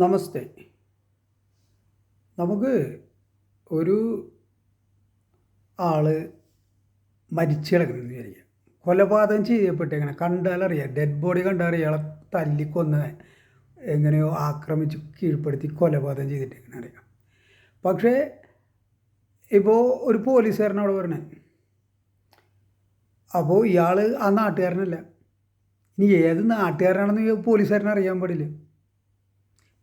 നമസ്തേ. നമുക്ക് ഒരു ആൾ മരിച്ചു കിടക്കുന്നു വിചാരിക്കുക കൊലപാതകം ചെയ്യപ്പെട്ടേങ്ങനെ കണ്ടാലറിയാം ഡെഡ് ബോഡി കണ്ടറിയാം ഇയാളെ തല്ലിക്കൊന്ന് എങ്ങനെയോ ആക്രമിച്ച് കീഴ്പ്പെടുത്തി കൊലപാതകം ചെയ്തിട്ടേങ്ങനെ അറിയാം. പക്ഷേ ഇപ്പോൾ ഒരു പോലീസുകാരൻ അവിടെ പറഞ്ഞേ അപ്പോൾ ഇയാൾ ആ നാട്ടുകാരനല്ല. ഇനി ഏത് നാട്ടുകാരനാണെന്ന് പോലീസുകാരന് അറിയാൻ പാടില്ല.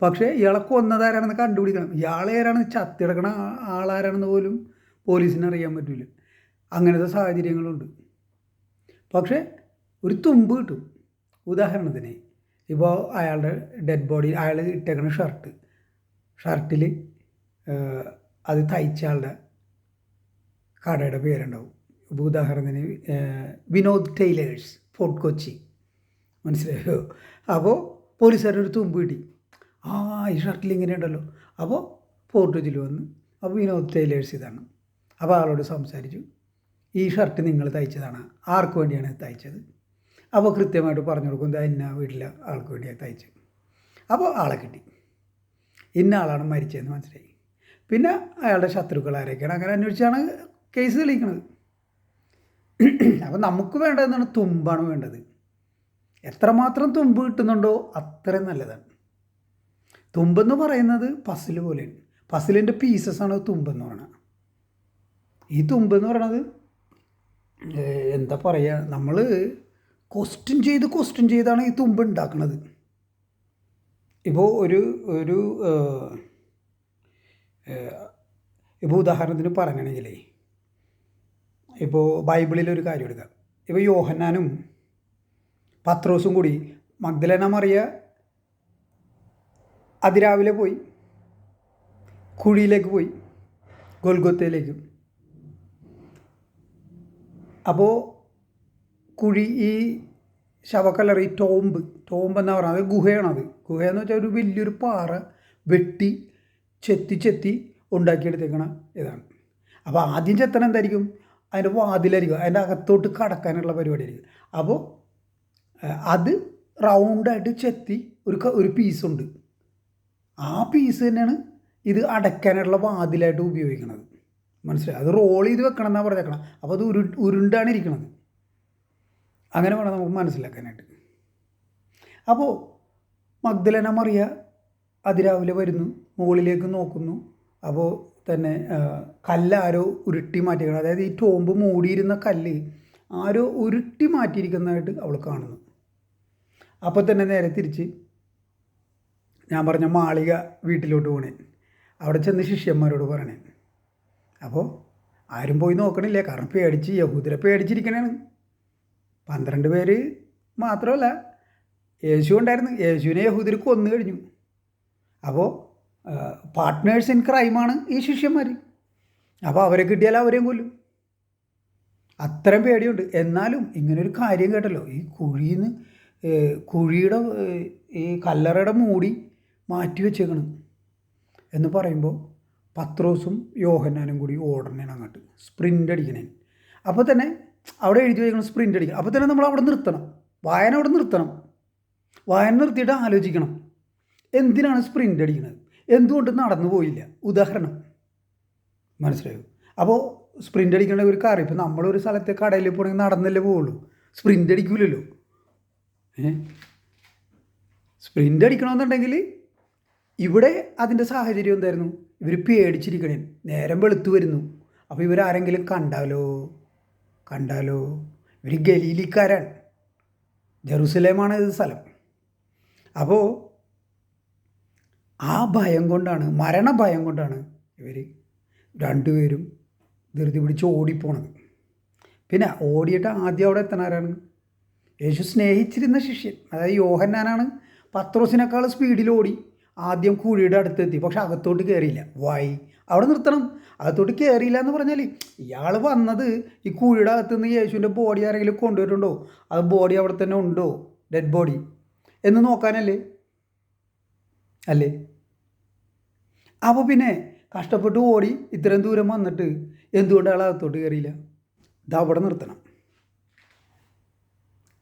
പക്ഷേ ഇയാളെ കൊന്നതാരാണെന്ന് കണ്ടുപിടിക്കണം. ഇയാളേരാണെന്ന് ചത്തിടക്കണ ആളാരാണെന്ന് പോലും പോലീസിന് അറിയാൻ പറ്റില്ല അങ്ങനത്തെ സാഹചര്യങ്ങളുണ്ട്. പക്ഷേ ഒരു തുമ്പ് കിട്ടും. ഉദാഹരണത്തിന് ഇപ്പോൾ അയാളുടെ ഡെഡ് ബോഡി അയാൾ ഇട്ടേക്കണ ഷർട്ട് ഷർട്ടിൽ അത് തയ്ച്ച ആളുടെ കടയുടെ പേരുണ്ടാവും. ഇപ്പോൾ ഉദാഹരണത്തിന് വിനോദ് ടൈലേഴ്സ് ഫോർട്ട് കൊച്ചി. മനസ്സിലായോ? അപ്പോൾ പോലീസുകാരൻ ഒരു തുമ്പ് കിട്ടി. ആ ഈ ഷർട്ടിൽ ഇങ്ങനെ ഉണ്ടല്ലോ അപ്പോൾ പോർട്ടുജിൽ വന്ന് അപ്പോൾ വിനോദ് ടൈലേഴ്സ് ഇതാണ്. അപ്പോൾ ആളോട് സംസാരിച്ചു. ഈ ഷർട്ട് നിങ്ങൾ തയ്ച്ചതാണ്. ആർക്ക് വേണ്ടിയാണ് തയ്ച്ചത്? അപ്പോൾ കൃത്യമായിട്ട് പറഞ്ഞു കൊടുക്കും ഇന്ന വീട്ടിലെ ആൾക്ക് വേണ്ടിയാണ് തയ്ച്ചത്. അപ്പോൾ ആളെ കിട്ടി. ഇന്ന ആളാണ് മരിച്ചതെന്ന് മനസ്സിലായി. പിന്നെ അയാളുടെ ശത്രുക്കൾ ആരൊക്കെയാണ്? അങ്ങനെ അന്വേഷിച്ചാണ് കേസ് തെളിയിക്കുന്നത് അപ്പോൾ നമുക്ക് വേണ്ടതെന്നാണ് തുമ്പാണ് വേണ്ടത്. എത്രമാത്രം തുമ്പ് കിട്ടുന്നുണ്ടോ അത്രയും നല്ലതാണ്. തുമ്പെന്ന് പറയുന്നത് പസിൽ പോലെയാണ്. പസിലിന്റെ പീസസ് ആണ് തുമ്പെന്ന് പറയുന്നത് ഈ തുമ്പെന്ന് പറയണത് എന്താ പറയുക നമ്മൾ ക്വസ്റ്റ്യൻ ചെയ്ത് ക്വസ്റ്റ്യൻ ചെയ്താണ് ഈ തുമ്പ് ഉണ്ടാക്കുന്നത് ഇപ്പോൾ ഒരു ഒരു ഇപ്പോൾ ഉദാഹരണത്തിന് പറയണമെങ്കിലേ ഇപ്പോൾ ബൈബിളിൽ ഒരു കാര്യം എടുക്കാം. ഇപ്പോൾ യോഹന്നാനും പത്രോസും കൂടി മഗ്ദലന മറിയ അതിരാവിലെ പോയി. കുഴിയിലേക്ക് പോയി. ഗോൽഗൊത്തയിലേക്ക്. അപ്പോൾ കുഴി ഈ ശവക്കല്ലറി ടോംബ് ടോംബ് എന്നാ പറയുന്നത്. അത് ഗുഹയാണത് ഗുഹയെന്ന് വെച്ചാൽ ഒരു വലിയൊരു പാറ വെട്ടി ചെത്തി ചെത്തി ഉണ്ടാക്കിയെടുത്തേക്കണ ഇതാണ്. അപ്പോൾ ആദ്യം ചെത്തണം എന്തായിരിക്കും? അതിന്റെ വാതിലായിരിക്കും. അതിന്റെ അകത്തോട്ട് കടക്കാനുള്ള പരിപാടിയായിരിക്കും. അപ്പോൾ അത് റൗണ്ടായിട്ട് ചെത്തി ഒരു ഒരു പീസുണ്ട്. ആ പീസ് തന്നെയാണ് ഇത് അടയ്ക്കാനുള്ള വാതിലായിട്ട് ഉപയോഗിക്കുന്നത് മനസ്സിലായി? അത് റോൾ ചെയ്ത് വെക്കണം എന്നാണ് പറഞ്ഞേക്കണം. അപ്പോൾ അത് ഉരു ഉരുണ്ടാണ് ഇരിക്കണത്. അങ്ങനെ വേണം നമുക്ക് മനസ്സിലാക്കാനായിട്ട്. അപ്പോൾ മഗ്ദലന മറിയ അതിരാവിലെ വരുന്നു മുകളിലേക്ക് നോക്കുന്നു. അപ്പോൾ തന്നെ കല്ലാരോ ഉരുട്ടി മാറ്റിയിരിക്കണം. അതായത് ഈ ടോമ്പ് മൂടിയിരുന്ന കല്ല് ആരോ ഉരുട്ടി മാറ്റിയിരിക്കുന്നതായിട്ട് അവൾ കാണുന്നു. അപ്പോൾ തന്നെ നേരെ തിരിച്ച് ഞാൻ പറഞ്ഞ മാളിക വീട്ടിലോട്ട് പോണേ. അവിടെ ചെന്ന് ശിഷ്യന്മാരോട് പറയണേ. അപ്പോൾ ആരും പോയി നോക്കണില്ല. കാരണം പേടിച്ച് യഹൂദരെ പേടിച്ചിരിക്കണേണ്. പന്ത്രണ്ട് പേര് മാത്രമല്ല യേശു ഉണ്ടായിരുന്നു. യേശുവിനെ യഹൂദർ കൊന്നു കഴിഞ്ഞു. അപ്പോൾ പാർട്ട്നേഴ്സ് ഇൻ ക്രൈമാണ് ഈ ശിഷ്യന്മാർ അപ്പോൾ അവരെ കിട്ടിയാൽ അവരെയും കൊല്ലും. അത്രയും പേടിയുണ്ട്. എന്നാലും ഇങ്ങനൊരു കാര്യം കേട്ടല്ലോ. ഈ കുഴിയിൽ നിന്ന് കുഴിയുടെ ഈ കല്ലറയുടെ മൂടി മാറ്റി വെച്ചേക്കണം. എന്ന് പറയുമ്പോൾ പത്രോസും യോഹന്നാനും കൂടി ഓടണേണ് അങ്ങോട്ട്. സ്പ്രിന്റ് അടിക്കണേ. അപ്പോൾ തന്നെ അവിടെ എഴുതി വയ്ക്കണം സ്പ്രിന്റ് അടിക്കണം. അപ്പോൾ തന്നെ നമ്മൾ അവിടെ നിർത്തണം. വായന അവിടെ നിർത്തണം. വായന നിർത്തിയിട്ട് ആലോചിക്കണം. എന്തിനാണ് സ്പ്രിന്റ് അടിക്കുന്നത് എന്തുകൊണ്ട് നടന്നു പോയില്ല? ഉദാഹരണം. മനസ്സിലായോ? അപ്പോൾ സ്പ്രിന്റ് അടിക്കേണ്ട ഒരു കാര്യം ഇപ്പോൾ നമ്മളൊരു സ്ഥലത്തെ കടയിൽ പോകണമെങ്കിൽ നടന്നല്ലേ പോവുള്ളൂ. സ്പ്രിന്റ് അടിക്കില്ലല്ലോ ഏ? സ്പ്രിന്റ് അടിക്കണമെന്നുണ്ടെങ്കിൽ ഇവിടെ അതിന്റെ സാഹചര്യം എന്തായിരുന്നു? ഇവർ പേടിച്ചിരിക്കണേ. നേരം വെളുത്തു വരുന്നു. അപ്പോൾ ഇവരാരെങ്കിലും കണ്ടാലോ? കണ്ടാലോ? ഇവർ ഗലീലിക്കാരാണ്. ജെറുസലേമാണ് ഇത് സ്ഥലം. അപ്പോൾ ആ ഭയം കൊണ്ടാണ് മരണഭയം കൊണ്ടാണ് ഇവർ രണ്ടുപേരും ധൃതി പിടിച്ച് ഓടിപ്പോണത്. പിന്നെ ഓടിയിട്ട് ആദ്യം അവിടെ എത്തണാരാണ് യേശു സ്നേഹിച്ചിരുന്ന ശിഷ്യൻ അതായത് യോഹന്നാനാണ് പത്രോസിനേക്കാൾ സ്പീഡിൽ ഓടി. ആദ്യം കുഴിയുടെ അടുത്തെത്തി. പക്ഷെ അകത്തോട്ട് കയറിയില്ല വായി അവിടെ നിർത്തണം. അകത്തോട്ട് കയറിയില്ല എന്ന് പറഞ്ഞാൽ ഇയാൾ വന്നത് ഈ കുഴിയുടെ അകത്തുനിന്ന് യേശുവിന്റെ ബോഡി ആരെങ്കിലും കൊണ്ടുവരുന്നുണ്ടോ അത് ബോഡി അവിടെ തന്നെ ഉണ്ടോ? ഡെഡ് ബോഡി എന്ന് നോക്കാനല്ലേ? അല്ലേ? അപ്പോൾ പിന്നെ കഷ്ടപ്പെട്ട് ഓടി ഇത്രയും ദൂരം വന്നിട്ട് എന്തുകൊണ്ട് അയാൾ അകത്തോട്ട് കയറിയില്ല ഇത് അവിടെ നിർത്തണം.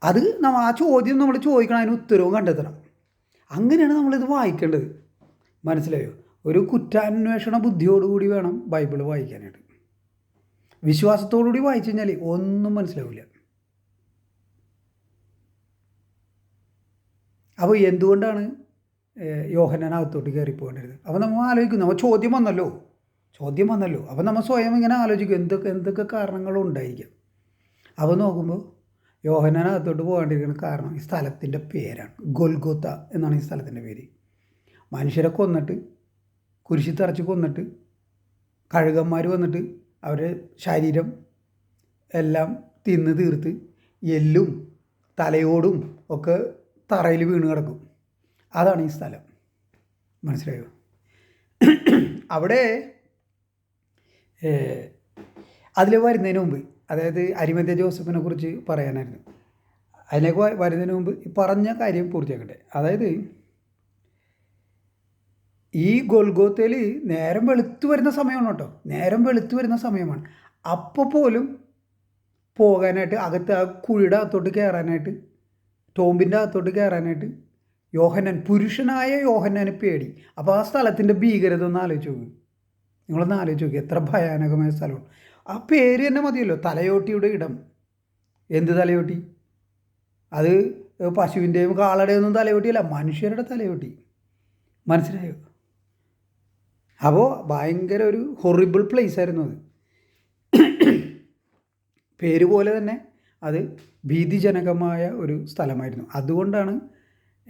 അത് ആ ചോദ്യം നമ്മൾ ചോദിക്കണം അതിന് ഉത്തരവും കണ്ടെത്തണം. അങ്ങനെയാണ് നമ്മളിത് വായിക്കേണ്ടത്. മനസ്സിലായോ? ഒരു കുറ്റാന്വേഷണ ബുദ്ധിയോടുകൂടി വേണം ബൈബിൾ വായിക്കാനായിട്ട്. വിശ്വാസത്തോടുകൂടി വായിച്ചു കഴിഞ്ഞാൽ ഒന്നും മനസ്സിലാവില്ല. അപ്പോൾ എന്തുകൊണ്ടാണ് ഏഹ്, കയറിപ്പോകേണ്ടത്? അപ്പോൾ നമ്മൾ ആലോചിക്കുന്നു നമ്മൾ ചോദ്യം വന്നല്ലോ. ചോദ്യം വന്നല്ലോ. അപ്പോൾ നമ്മൾ സ്വയം ഇങ്ങനെ ആലോചിക്കും എന്തൊക്കെ എന്തൊക്കെ കാരണങ്ങളുണ്ടായിരിക്കാം? അപ്പോൾ നോക്കുമ്പോൾ യോഹന്നാൻ അകത്തോട്ട് പോകേണ്ടിയിരിക്കുന്ന കാരണം ഈ സ്ഥലത്തിന്റെ പേരാണ്. ഗൊൽഗോത്ത എന്നാണ് ഈ സ്ഥലത്തിന്റെ പേര്. മനുഷ്യരെ കൊന്നിട്ട് കുരിശി തറച്ച് കൊന്നിട്ട് കഴുകന്മാർ വന്നിട്ട് അവരുടെ ശരീരം എല്ലാം തിന്ന് തീർത്ത് എല്ലും തലയോടും ഒക്കെ തറയിൽ വീണ് കിടക്കും. അതാണ് ഈ സ്ഥലം. മനസ്സിലായോ? അവിടെ അതിൽ വരുന്നതിന് മുമ്പ് അതായത് അരിമന്ത ജോസഫിനെ കുറിച്ച് പറയാനായിരുന്നു. അതിലേക്ക് വരുന്നതിന് മുമ്പ് പറഞ്ഞ കാര്യം പൂർത്തിയാക്കട്ടെ. അതായത് ഈ ഗോൽഗോത്തയിൽ നേരം വെളുത്തു വരുന്ന സമയമാണ് കേട്ടോ. നേരം വെളുത്തു വരുന്ന സമയമാണ്. അപ്പോൾ പോലും പോകാനായിട്ട് അകത്ത് ആ കുഴിയുടെ അകത്തോട്ട് കയറാനായിട്ട് ടോമ്പിന്റെ അകത്തോട്ട് കയറാനായിട്ട് യോഹന്നാൻ പുരുഷനായ യോഹന്നാന് പേടി. അപ്പോൾ ആ സ്ഥലത്തിന്റെ ഭീകരത ഒന്ന് ആലോചിച്ച് നോക്ക്. നിങ്ങളൊന്ന് ആലോചിച്ച് നോക്കി. എത്ര ഭയാനകമായ സ്ഥലമാണ്. ആ പേര് തന്നെ മതിയല്ലോ. തലയോട്ടിയുടെ ഇടം. എന്ത് തലയോട്ടി? അത് പശുവിന്റെയും കാളയുടെയും ഒന്നും തലയോട്ടിയല്ല മനുഷ്യരുടെ തലയോട്ടി. മനസ്സിലായോ? അപ്പോൾ ഭയങ്കര ഒരു ഹൊറിബിൾ പ്ലേസ് ആയിരുന്നു അത്. പേര് പോലെ തന്നെ അത് ഭീതിജനകമായ ഒരു സ്ഥലമായിരുന്നു. അതുകൊണ്ടാണ്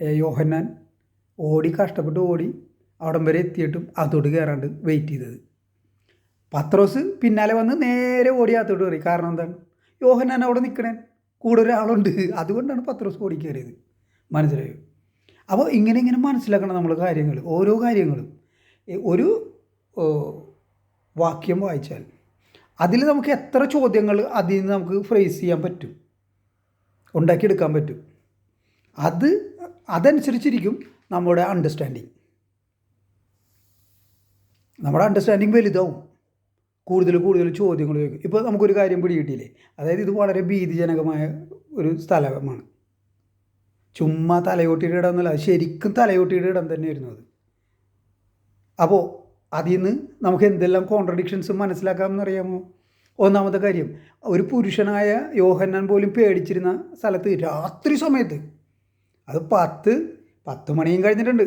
യോഹന്നാൻ ഓടി കഷ്ടപ്പെട്ട് ഓടി അവിടം വരെ എത്തിയിട്ടും അതോട് കയറാണ്ട് വെയിറ്റ് ചെയ്തത്. പത്രോസ് പിന്നാലെ വന്ന് നേരെ ഓടി അകത്തോട്ട് കയറി. കാരണം എന്താണ്? യോഹന്നാൻ അവിടെ നിൽക്കണേ. കൂടെ ഒരാളുണ്ട്. അതുകൊണ്ടാണ് പത്രോസ് ഓടി കയറിയത്. മനസ്സിലായോ? അപ്പോൾ ഇങ്ങനെ ഇങ്ങനെ മനസ്സിലാക്കണം നമ്മൾ കാര്യങ്ങൾ ഓരോ കാര്യങ്ങളും. ഒരു വാക്യം വായിച്ചാൽ അതിൽ നമുക്ക് എത്ര ചോദ്യങ്ങൾ അതിൽ നിന്ന് നമുക്ക് ഫ്രേസ് ചെയ്യാൻ പറ്റും? ഉണ്ടാക്കിയെടുക്കാൻ പറ്റും? അത് അതനുസരിച്ചിരിക്കും നമ്മുടെ അണ്ടർസ്റ്റാൻഡിങ് നമ്മുടെ അണ്ടർസ്റ്റാൻഡിങ് വലുതാവും. കൂടുതൽ കൂടുതൽ ചോദ്യങ്ങൾ ചോദിക്കും. ഇപ്പോൾ നമുക്കൊരു കാര്യം പിടികിട്ടിയില്ലേ? അതായത് ഇത് വളരെ ഭീതിജനകമായ ഒരു സ്ഥലമാണ്. ചുമ്മാ തലയോട്ടിയുടെ ഇടം എന്നല്ല ശരിക്കും തലയോട്ടിയുടെ ഇടം തന്നെയായിരുന്നു അത്. അപ്പോൾ അതിൽ നിന്ന് നമുക്ക് എന്തെല്ലാം കോൺട്രഡിക്ഷൻസ് മനസ്സിലാക്കാമെന്നറിയാമോ? ഒന്നാമത്തെ കാര്യം ഒരു പുരുഷനായ യോഹന്നാൻ പോലും പേടിച്ചിരുന്ന സ്ഥലത്ത് രാത്രി സമയത്ത് അത് പത്ത് പത്ത് മണിയും കഴിഞ്ഞിട്ടുണ്ട്.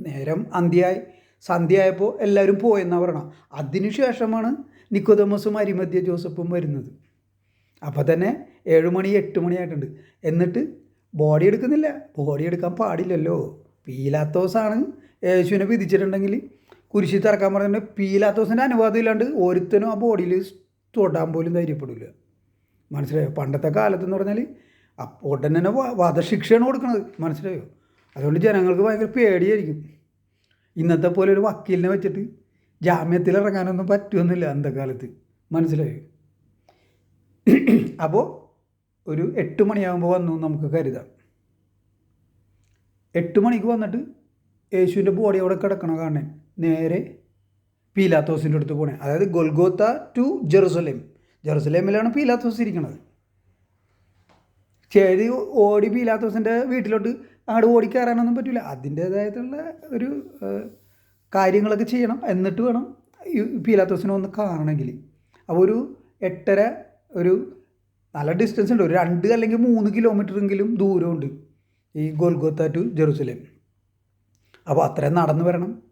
നേരം അന്ത്യയായി സന്ധ്യയായപ്പോൾ എല്ലാവരും പോയെന്നാണ് പറയണം അതിനുശേഷമാണ് നിക്കോതമസും അരിമധ്യ ജോസഫും വരുന്നത്. അപ്പോൾ തന്നെ ഏഴ് മണി എട്ട് മണിയായിട്ടുണ്ട് എന്നിട്ട് ബോഡി എടുക്കുന്നില്ല. ബോഡി എടുക്കാൻ പാടില്ലല്ലോ. പീലാത്തോസാണ് യേശുവിനെ വിധിച്ചിട്ടുണ്ടെങ്കിൽ കുരിശി തറക്കാൻ പറഞ്ഞിട്ട് പീലാത്തോസിന്റെ അനുവാദം ഇല്ലാണ്ട് ഒരുത്തനും ആ ബോഡിയിൽ തൊടാൻ പോലും ധൈര്യപ്പെടില്ല മനസ്സിലായോ? പണ്ടത്തെ കാലത്ത് എന്ന് പറഞ്ഞാൽ അപ്പോൾ ഉടനെ വധശിക്ഷയാണ് കൊടുക്കുന്നത് മനസ്സിലായോ? അതുകൊണ്ട് ജനങ്ങൾക്ക് ഭയങ്കര പേടിയായിരിക്കും. ഇന്നത്തെ പോലെ ഒരു വക്കീലിനെ വെച്ചിട്ട് ജാമ്യത്തിൽ ഇറങ്ങാനൊന്നും പറ്റുമെന്നില്ല അന്നത്തെ കാലത്ത്. മനസ്സിലായി? അപ്പോൾ ഒരു എട്ട് മണിയാകുമ്പോൾ വന്നു നമുക്ക് കരുതാം. എട്ട് മണിക്ക് വന്നിട്ട് യേശുവിന്റെ ബോഡി അവിടെ കിടക്കണ കാണാൻ. നേരെ പീലാത്തോസിന്റെ അടുത്ത് പോണേ. അതായത് ഗൊൽഗോത്ത ടു ജെറുസലേം. ജെറുസലേമിലാണ് പീലാത്തോസ് ഇരിക്കുന്നത് ചേരി ഓടി പീലാത്തോസിന്റെ വീട്ടിലോട്ട് അങ്ങോട്ട് ഓടിക്കാറാനൊന്നും പറ്റില്ല അതിന്റേതായിട്ടുള്ള ഒരു കാര്യങ്ങളൊക്കെ ചെയ്യണം. എന്നിട്ട് വേണം പീലാത്തോസിനെ ഒന്ന് കാണണമെങ്കിൽ. അപ്പോൾ ഒരു എട്ടര ഒരു നല്ല ഡിസ്റ്റൻസ് ഉണ്ട്. ഒരു രണ്ട് അല്ലെങ്കിൽ മൂന്ന് കിലോമീറ്ററെങ്കിലും ദൂരമുണ്ട് ഈ ഗോൽഗോത്ത ടു ജെറുസലേം. അപ്പോൾ അത്രയും നടന്നു വരണം.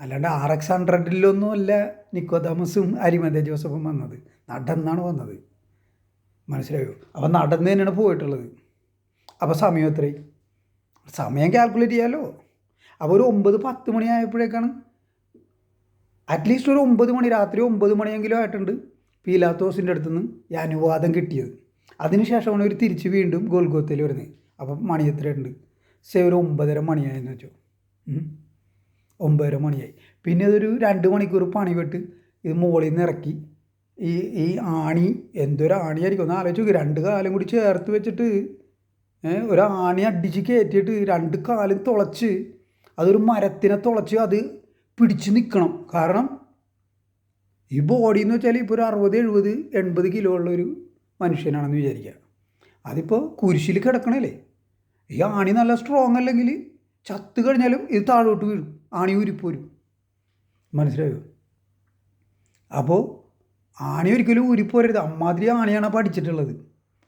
അല്ലാണ്ട് ആർ എക്സ് ഹൺഡ്രഡിലൊന്നും അല്ല നിക്കോതാമസും അരിമന്ത ജോസഫും വന്നത്. നടന്നാണ് വന്നത്. മനസ്സിലായോ? അപ്പോൾ നടന്ന് തന്നെയാണ് പോയിട്ടുള്ളത്. അപ്പോൾ സമയം എത്രയും സമയം കാൽക്കുലേറ്റ് ചെയ്യാമല്ലോ അപ്പോൾ ഒരു ഒമ്പത് പത്ത് മണി ആയപ്പോഴേക്കാണ് അറ്റ്ലീസ്റ്റ് ഒരു ഒമ്പത് മണി രാത്രി ഒമ്പത് മണിയെങ്കിലും ആയിട്ടുണ്ട് പീലാത്തോസിന്റെ അടുത്ത് നിന്ന് ഈ അനുവാദം കിട്ടിയത്. അതിനുശേഷമാണ് ഒരു തിരിച്ച് വീണ്ടും ഗോൽഗോത്തയിൽ വരുന്നത്. അപ്പം മണി എത്രയുണ്ട് സേ ഒരു ഒമ്പതര മണിയായെന്ന് വെച്ചോ. ഒമ്പതര മണിയായി. പിന്നെ ഇതൊരു രണ്ട് മണിക്കൂർ പണി വിട്ട് ഇത് മുകളിൽ നിന്ന് ഇറക്കി. ഈ ഈ ആണി എന്തൊരു ആണിയായിരിക്കും? ഒന്ന് ആലോചിച്ച് നോക്കി. രണ്ട് കാലം കൂടി ചേർത്ത് വെച്ചിട്ട് ഒരു ആണി അടിച്ച് കയറ്റിയിട്ട് രണ്ട് കാലും തുളച്ച് അതൊരു മരത്തിനെ തുളച്ച് അത് പിടിച്ച് നിൽക്കണം കാരണം ഈ ബോഡി എന്ന് വെച്ചാൽ ഇപ്പോൾ ഒരു അറുപത് എഴുപത് എൺപത് കിലോ ഉള്ള ഒരു മനുഷ്യനാണെന്ന് വിചാരിക്കുക. അതിപ്പോൾ കുരിശിൽ കിടക്കണല്ലേ? ഈ ആണി നല്ല സ്ട്രോങ് അല്ലെങ്കിൽ ചത്ത് കഴിഞ്ഞാലും ഇത് താഴോട്ട് വീഴും. ആണി ഊരിപ്പോരും മനസ്സിലായോ? അപ്പോൾ ആണി ഒരിക്കലും ഊരിപ്പോരരുത് അമ്മാതിരി ആണിയാണ് പഠിച്ചിട്ടുള്ളത്.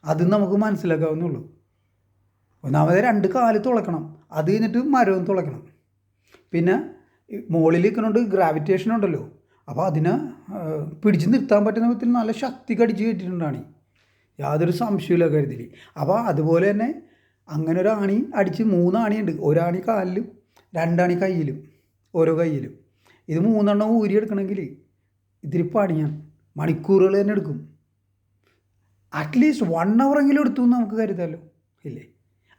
അത് നമുക്ക് മനസ്സിലാക്കാവുന്നുള്ളൂ ഒന്നാമത് രണ്ട് കാൽ തുളക്കണം. അത് കഴിഞ്ഞിട്ട് മരവും തുളക്കണം. പിന്നെ മുകളിൽ നിൽക്കുന്നുണ്ട് ഗ്രാവിറ്റേഷൻ ഉണ്ടല്ലോ. അപ്പോൾ അതിനെ പിടിച്ച് നിർത്താൻ പറ്റുന്ന വിധത്തിൽ നല്ല ശക്തി കടിച്ച് കയറ്റിയിട്ടുണ്ടാണ് യാതൊരു സംശയമില്ല കരുതിൽ അപ്പോൾ അതുപോലെ തന്നെ അങ്ങനെ ഒരു ആണി അടിച്ച് മൂന്നാണിയുണ്ട്. ഒരാണി കാലിലും രണ്ടാണി കയ്യിലും ഓരോ കയ്യിലും. ഇത് മൂന്നെണ്ണം ഊരിയെടുക്കണമെങ്കിൽ ഇതിരി പണിയാണ്. മണിക്കൂറുകൾ തന്നെ എടുക്കും. അറ്റ്ലീസ്റ്റ് വൺ എങ്കിലും എടുത്തു നമുക്ക് കരുതാമല്ലോ ഇല്ലേ?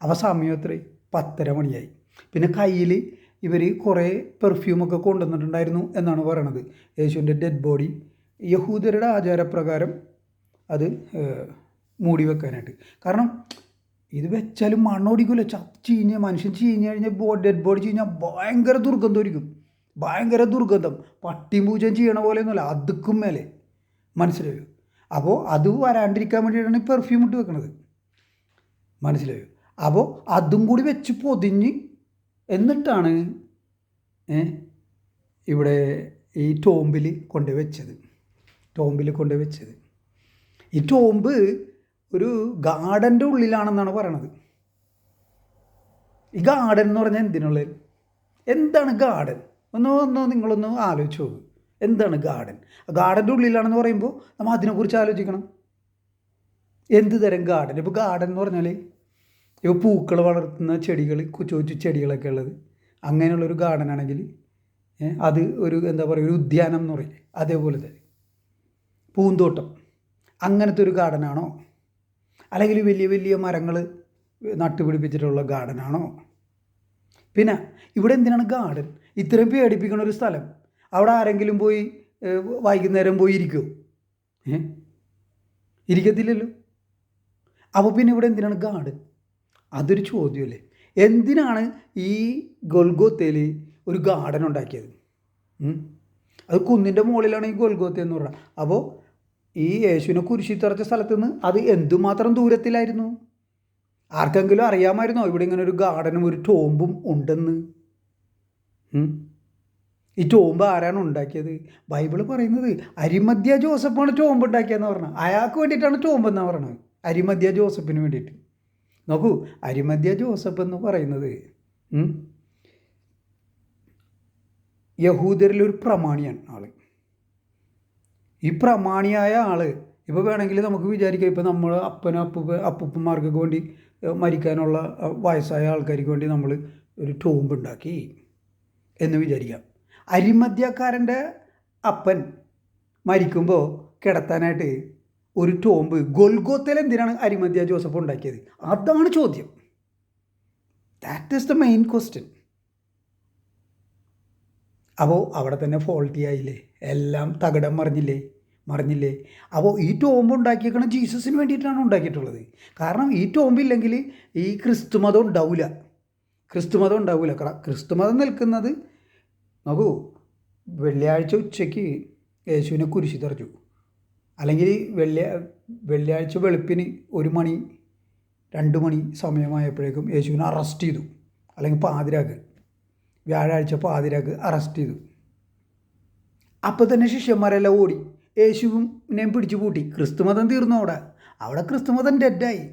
അപ്പോൾ സമയം എത്ര പത്തര മണിയായി. പിന്നെ കയ്യിൽ ഇവർ കുറേ പെർഫ്യൂമൊക്കെ കൊണ്ടുവന്നിട്ടുണ്ടായിരുന്നു എന്നാണ് പറയണത്. യേശുവിന്റെ ഡെഡ് ബോഡി യഹൂദരുടെ ആചാരപ്രകാരം അത് മൂടി വെക്കാനായിട്ട്. കാരണം ഇത് വെച്ചാലും മണ്ണോടിക്കില്ല ചീഞ്ഞ മനുഷ്യൻ ചീഞ്ഞ് കഴിഞ്ഞാൽ ബോ ഡെഡ് ബോഡി ചീഞ്ഞാൽ ഭയങ്കര ദുർഗന്ധം ദുർഗന്ധമായിരിക്കും ഭയങ്കര ദുർഗന്ധം. പട്ടിയും പൂജയും ചെയ്യണ പോലെയൊന്നുമല്ല അതുക്കും മേലെ. മനസ്സിലായോ? അപ്പോൾ അത് വരാണ്ടിരിക്കാൻ വേണ്ടിയിട്ടാണ് പെർഫ്യൂം ഇട്ട് വെക്കുന്നത് മനസ്സിലായോ? അപ്പോൾ അതും കൂടി വെച്ച് പൊതിഞ്ഞ് എന്നിട്ടാണ് ഇവിടെ ഈ ടോമ്പിൽ കൊണ്ട് വെച്ചത്. ടോമ്പിൽ കൊണ്ട് വെച്ചത്. ഈ ടോമ്പ് ഒരു ഗാർഡന്റെ ഉള്ളിലാണെന്നാണ് പറയണത്. ഈ ഗാർഡൻ എന്ന് പറഞ്ഞാൽ എന്തിനുള്ളത് എന്താണ് ഗാർഡൻ? ഒന്ന് ഒന്ന് നിങ്ങളൊന്ന് ആലോചിച്ച് നോക്ക്. എന്താണ് ഗാർഡൻ? ഗാർഡന്റെ ഉള്ളിലാണെന്ന് പറയുമ്പോൾ നമ്മൾ അതിനെക്കുറിച്ച് ആലോചിക്കണം. എന്ത് തരം ഗാർഡൻ? ഇപ്പോൾ ഗാർഡൻ എന്ന് പറഞ്ഞാൽ ഇപ്പോൾ പൂക്കൾ വളർത്തുന്ന ചെടികൾ കൊച്ചു ചെടികളൊക്കെ ഉള്ളത്. അങ്ങനെയുള്ളൊരു ഗാർഡൻ ആണെങ്കിൽ അത് ഒരു എന്താ പറയുക ഒരു ഉദ്യാനം എന്ന് പറയില്ലേ അതേപോലെ തന്നെ. പൂന്തോട്ടം അങ്ങനത്തെ ഒരു ഗാർഡനാണോ? അല്ലെങ്കിൽ വലിയ വലിയ മരങ്ങൾ നട്ടുപിടിപ്പിച്ചിട്ടുള്ള ഗാർഡനാണോ? പിന്നെ ഇവിടെ എന്തിനാണ് ഗാർഡൻ? ഇത്രയും പേടിപ്പിക്കുന്ന ഒരു സ്ഥലം. അവിടെ ആരെങ്കിലും പോയി വൈകുന്നേരം പോയി ഇരിക്കുമോ ഏ ഇരിക്കത്തില്ലല്ലോ. അപ്പോൾ പിന്നെ ഇവിടെ എന്തിനാണ് ഗാർഡൻ? അതൊരു ചോദ്യമല്ലേ എന്തിനാണ് ഈ ഗൊൽഗോത്തയിൽ ഒരു ഗാർഡൻ ഉണ്ടാക്കിയത്? അത് കുന്നിന്റെ മുകളിലാണ് ഈ ഗൊൽഗോത്ത എന്ന് പറയുന്നത് അപ്പോൾ ഈ യേശുവിനെ കുരിശി തറച്ച സ്ഥലത്ത് നിന്ന് അത് എന്തുമാത്രം ദൂരത്തിലായിരുന്നു? ആർക്കെങ്കിലും അറിയാമായിരുന്നോ? ഇവിടെ ഇങ്ങനെ ഒരു ഗാർഡനും ഒരു ടോമ്പും ഉണ്ടെന്ന്. ഈ ടോമ്പ് ആരാണ് ഉണ്ടാക്കിയത്? ബൈബിൾ പറയുന്നത് അരിമദ്യ ജോസഫാണ് ടോമ്പ് ഉണ്ടാക്കിയതെന്ന് പറഞ്ഞത് അയാൾക്ക് വേണ്ടിയിട്ടാണ് ടോമ്പ് എന്നാണ് പറഞ്ഞത്. അരിമദ്യ ജോസഫിന് വേണ്ടിയിട്ട്. നോക്കൂ അരിമധ്യ ജോസഫ് എന്ന് പറയുന്നത് യഹൂദരിലൊരു പ്രമാണിയാണ് ആൾ. ഈ പ്രമാണിയായ ആൾ ഇപ്പോൾ വേണമെങ്കിൽ നമുക്ക് വിചാരിക്കാം ഇപ്പോൾ നമ്മൾ അപ്പനും അപ്പൂപ്പ അപ്പൂപ്പന്മാർക്കൊക്കെ വേണ്ടി മരിക്കാനുള്ള വയസ്സായ ആൾക്കാർക്ക് വേണ്ടി നമ്മൾ ഒരു ടോമ്പ് ഉണ്ടാക്കി എന്ന് വിചാരിക്കാം. അരിമധ്യക്കാരന്റെ അപ്പൻ മരിക്കുമ്പോൾ കിടത്താനായിട്ട് ഒരു ടോംബ്. ഗൊൽഗോത്തയിൽ എന്തിനാണ് അരിമദ്യ ജോസഫ് ഉണ്ടാക്കിയത്? അതാണ് ചോദ്യം. That is the main question അപ്പോൾ അവിടെ തന്നെ ഫോൾട്ടി ആയില്ലേ? എല്ലാം തകിടം മറിഞ്ഞില്ലേ? മറിഞ്ഞില്ലേ? അപ്പോൾ ഈ ടോമ്പ് ഉണ്ടാക്കിയേക്കണം ജീസസിന് വേണ്ടിയിട്ടാണ് ഉണ്ടാക്കിയിട്ടുള്ളത്. കാരണം ഈ ടോംബ് ഇല്ലെങ്കിൽ ഈ ക്രിസ്തുമതം ഉണ്ടാവില്ല ക്രിസ്തുമതം ഉണ്ടാവില്ല ക്രിസ്തു ക്രിസ്തുമതം നിൽക്കുന്നത് നോക്കൂ. വെള്ളിയാഴ്ച ഉച്ചയ്ക്ക് യേശുവിനെ കുരിശി തെറിച്ചു. അല്ലെങ്കിൽ വെള്ളി വെള്ളിയാഴ്ച വെളുപ്പിന് ഒരു മണി രണ്ട് മണി സമയമായപ്പോഴേക്കും യേശുവിനെ അറസ്റ്റ് ചെയ്തു. അല്ലെങ്കിൽ പാതിരാക്ക്. വ്യാഴാഴ്ച പാതിരാക്ക് അറസ്റ്റ് ചെയ്തു. അപ്പോൾ തന്നെ ശിഷ്യന്മാരെല്ലാം ഓടി. യേശുവിനെയും പിടിച്ചു പൂട്ടി. ക്രിസ്തുമതം തീർന്നു അവിടെ. അവിടെ ക്രിസ്തുമതം ഡെഡായി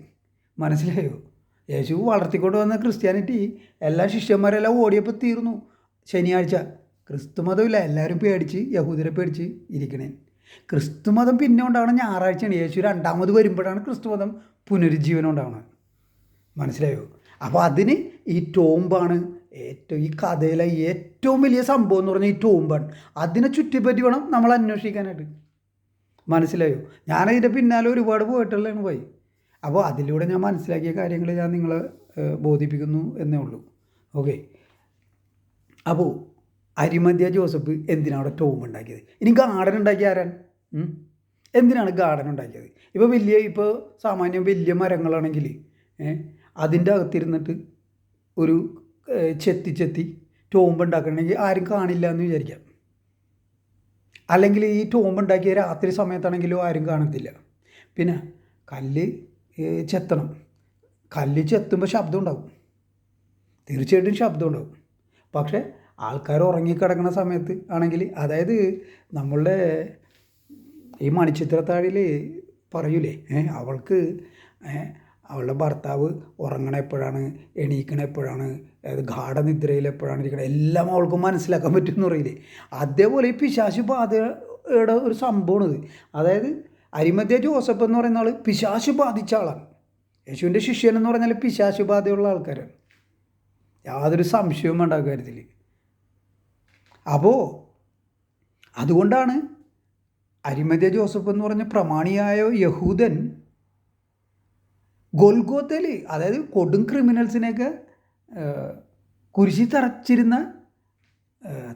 മനസ്സിലായോ? യേശു വളർത്തിക്കൊണ്ട് വന്ന ക്രിസ്ത്യാനിറ്റി എല്ലാ ശിഷ്യന്മാരെല്ലാം ഓടിയപ്പോൾ തീർന്നു. ശനിയാഴ്ച ക്രിസ്തുമതമില്ല. എല്ലാവരും പേടിച്ച് യഹൂദരെ പേടിച്ച് ഇരിക്കണേ. ക്രിസ്തുമതം പിന്നെ ഉണ്ടാവണം ഞായറാഴ്ചയാണ്. യേശു രണ്ടാമത് വരുമ്പോഴാണ് ക്രിസ്തുമതം പുനരുജ്ജീവനം ഉണ്ടാവുന്നത് മനസ്സിലായോ? അപ്പോൾ അതിന് ഈ ടോംബാണ് ഏറ്റവും ഈ കഥയിലെ ഏറ്റവും വലിയ സംഭവം എന്ന് പറഞ്ഞാൽ ഈ ടോംബാണ് അതിനെ ചുറ്റിപ്പറ്റി വേണം നമ്മൾ അന്വേഷിക്കാനായിട്ട്. മനസ്സിലായോ? ഞാനതിന്റെ പിന്നാലെ ഒരുപാട് പോയിട്ടുള്ളതാണ് പോയി. അപ്പോൾ അതിലൂടെ ഞാൻ മനസ്സിലാക്കിയ കാര്യങ്ങൾ ഞാൻ നിങ്ങളെ ബോധിപ്പിക്കുന്നു എന്നേ ഉള്ളൂ. ഓക്കെ? അപ്പോൾ അരിമധ്യ ജോസഫ് എന്തിനാണ് ടോം ഉണ്ടാക്കിയത്? ഇനി ഗാർഡൻ ഉണ്ടാക്കിയ ആരാണ് എന്തിനാണ് ഗാർഡൻ ഉണ്ടാക്കിയത്? ഇപ്പോൾ വലിയ ഇപ്പോൾ സാമാന്യം വലിയ മരങ്ങളാണെങ്കിൽ അതിന്റെ അകത്തിരുന്നിട്ട് ഒരു ചെത്തി ചെത്തി ടോമ്പ് ഉണ്ടാക്കണമെങ്കിൽ ആരും കാണില്ല എന്ന് വിചാരിക്കാം. അല്ലെങ്കിൽ ഈ ടോമ്പ് ഉണ്ടാക്കിയ രാത്രി സമയത്താണെങ്കിലും ആരും കാണത്തില്ല. പിന്നെ കല്ല് ചെത്തണം. കല്ല് ചെത്തുമ്പോൾ ശബ്ദം ഉണ്ടാകും തീർച്ചയായിട്ടും ശബ്ദം ഉണ്ടാവും. പക്ഷേ ആൾക്കാർ ഉറങ്ങിക്കിടക്കുന്ന സമയത്ത് ആണെങ്കിൽ അതായത് നമ്മളുടെ ഈ മണിച്ചിത്രത്താഴിൽ പറയൂലേ അവൾക്ക് അവളുടെ ഭർത്താവ് ഉറങ്ങണ എപ്പോഴാണ് എണീക്കണ എപ്പോഴാണ് അതായത് ഗാഠനിദ്രയിൽ എപ്പോഴാണ് ഇരിക്കണത് എല്ലാം അവൾക്ക് മനസ്സിലാക്കാൻ പറ്റും എന്ന് പറയില്ലേ അതേപോലെ ഈ പിശാശു ബാധയുടെ ഒരു സംഭവമാണിത്. അതായത് അരിമധ്യ ജോസഫ് എന്ന് പറയുന്ന ആൾ പിശാശു ബാധിച്ച ആളാണ്. യേശുവിന്റെ ശിഷ്യൻ എന്ന് പറഞ്ഞാൽ പിശാശു ബാധയുള്ള ആൾക്കാരാണ്. യാതൊരു സംശയവും വേണ്ട കാര്യത്തിൽ അപ്പോൾ അതുകൊണ്ടാണ് അരിമതി ജോസഫ് എന്ന് പറഞ്ഞ പ്രമാണിയായ യഹൂദൻ ഗോൽഗോത്തയിൽ അതായത് കൊടും ക്രിമിനൽസിനെയൊക്കെ കുരിശി തറച്ചിരുന്ന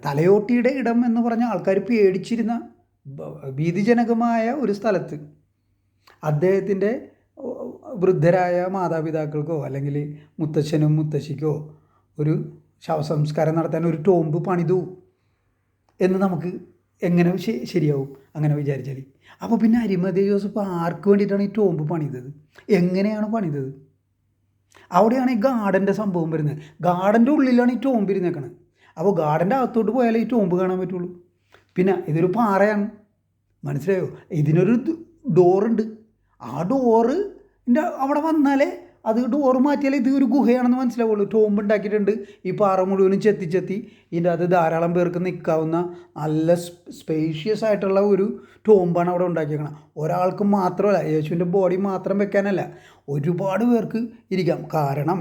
തലയോട്ടിയുടെ ഇടം എന്ന് പറഞ്ഞ ആൾക്കാർ പേടിച്ചിരുന്ന ഭീതിജനകമായ ഒരു സ്ഥലത്ത് അദ്ദേഹത്തിന്റെ വൃദ്ധരായ മാതാപിതാക്കൾക്കോ അല്ലെങ്കിൽ മുത്തച്ഛനും മുത്തശ്ശിക്കോ ഒരു ശവസംസ്കാരം നടത്താൻ ഒരു ടോംബ് പണിതു. എന്ന് നമുക്ക് എങ്ങനെ ശരിയാവും? അങ്ങനെ വിചാരിച്ചാൽ അപ്പോൾ പിന്നെ അരിമതി ജോസഫ് ആർക്ക് വേണ്ടിയിട്ടാണ് ഈ ടോംബ് പണിതത്? എങ്ങനെയാണ് പണിതത്? അവിടെയാണ് ഈ ഗാർഡന്റെ സംഭവം വരുന്നത്. ഗാർഡന്റെ ഉള്ളിലാണ് ഈ ടോംബ് ഇരുന്നേക്കണത്. അപ്പോൾ ഗാർഡന്റെ അകത്തോട്ട് പോയാലേ ഈ ടോംബ് കാണാൻ പറ്റുള്ളൂ. പിന്നെ ഇതൊരു പാറയാണ്. മനസ്സിലായോ? ഇതിനൊരു ഡോറുണ്ട്. ആ ഡോറിന്റെ അവിടെ വന്നാലേ അത് ഡോറ് മാറ്റിയാലേ ഇത് ഒരു ഗുഹയാണെന്ന് മനസ്സിലാവുള്ളൂ. ടോമ്പ് ഉണ്ടാക്കിയിട്ടുണ്ട്. ഈ പാറ മുഴുവനും ചെത്തി ചെത്തി. ഇതിന്റെ അത് ധാരാളം പേർക്ക് നിൽക്കാവുന്ന നല്ല സ്പേഷ്യസ് ആയിട്ടുള്ള ഒരു ടോമ്പാണ് അവിടെ ഉണ്ടാക്കിയേക്കണം. ഒരാൾക്ക് മാത്രമല്ല യേശുവിന്റെ ബോഡി മാത്രം വെക്കാനല്ല ഒരുപാട് പേർക്ക് ഇരിക്കാം. കാരണം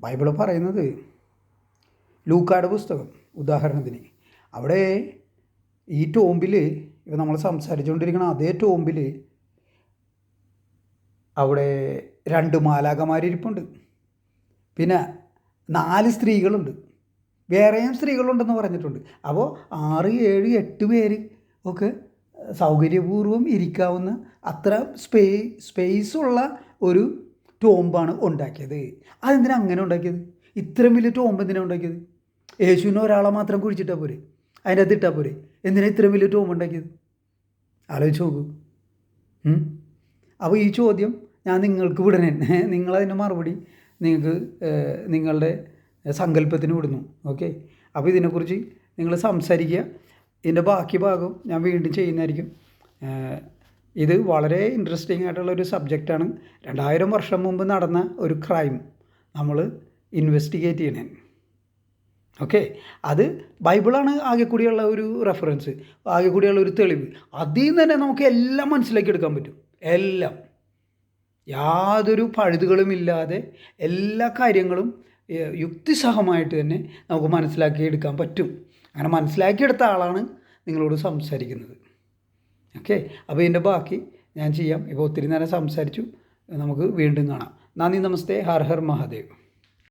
ബൈബിൾ പറയുന്നത് ലൂക്കാട് പുസ്തകം ഉദാഹരണത്തിന്. അവിടെ ഈ ടോമ്പിൽ ഇപ്പം നമ്മൾ സംസാരിച്ചുകൊണ്ടിരിക്കുന്ന അതേ ടോമ്പിൽ അവിടെ രണ്ട് മാലാകമാരിപ്പുണ്ട് പിന്നെ നാല് സ്ത്രീകളുണ്ട്. വേറെയും സ്ത്രീകളുണ്ടെന്ന് പറഞ്ഞിട്ടുണ്ട്. അപ്പോൾ ആറ് ഏഴ് എട്ട് പേര് ഒക്കെ സൗകര്യപൂർവം ഇരിക്കാവുന്ന അത്ര സ്പേ സ്പേസുള്ള ഒരു ടോമ്പാണ് ഉണ്ടാക്കിയത്. അതെന്തിനാ അങ്ങനെ ഉണ്ടാക്കിയത്? ഇത്രയും വലിയ ടോമ്പ് എന്തിനാണ് ഉണ്ടാക്കിയത്? യേശുവിനെ ഒരാളെ മാത്രം കുഴിച്ചിട്ടാൽ പോരെ? അതിന്റെ അകത്ത് ഇട്ടാൽ പോരെ? എന്തിനാ ഇത്രയും വലിയ ടോമ്പ് ഉണ്ടാക്കിയത്? ആലോചിച്ച് നോക്കൂ. അപ്പോൾ ഈ ചോദ്യം ഞാൻ നിങ്ങൾക്ക് വിടണേ. നിങ്ങളതിന് മറുപടി നിങ്ങൾക്ക് നിങ്ങളുടെ സങ്കല്പത്തിന് വിടുന്നു. ഓക്കെ? അപ്പോൾ ഇതിനെക്കുറിച്ച് നിങ്ങൾ സംസാരിക്കുക. ഇതിന്റെ ബാക്കി ഭാഗം ഞാൻ വീണ്ടും ചെയ്യുന്നതായിരിക്കും. ഇത് വളരെ ഇൻട്രസ്റ്റിംഗ് ആയിട്ടുള്ള ഒരു സബ്ജക്റ്റാണ് രണ്ടായിരം വർഷം മുമ്പ് നടന്ന ഒരു ക്രൈം നമ്മൾ ഇൻവെസ്റ്റിഗേറ്റ് ചെയ്യണേ. ഓക്കെ? അത് ബൈബിളാണ് ആകെ കൂടിയുള്ള ഒരു റെഫറൻസ് ആകെ കൂടിയുള്ള ഒരു തെളിവ്. അതിൽ നിന്ന് തന്നെ നമുക്ക് എല്ലാം മനസ്സിലാക്കി എടുക്കാൻ പറ്റും. എല്ലാം. യാതൊരു പഴുതുകളും ഇല്ലാതെ എല്ലാ കാര്യങ്ങളും യുക്തിസഹമായിട്ട് തന്നെ നമുക്ക് മനസ്സിലാക്കിയെടുക്കാൻ പറ്റും. അങ്ങനെ മനസ്സിലാക്കിയെടുത്ത ആളാണ് നിങ്ങളോട് സംസാരിക്കുന്നത്. ഓക്കെ? അപ്പോൾ ഇതിന്റെ ബാക്കി ഞാൻ ചെയ്യാം. ഇപ്പോൾ ഒത്തിരി നേരം സംസാരിച്ചു. നമുക്ക് വീണ്ടും കാണാം. നന്ദി നമസ്തേ. ഹർ ഹർ മഹാദേവ്.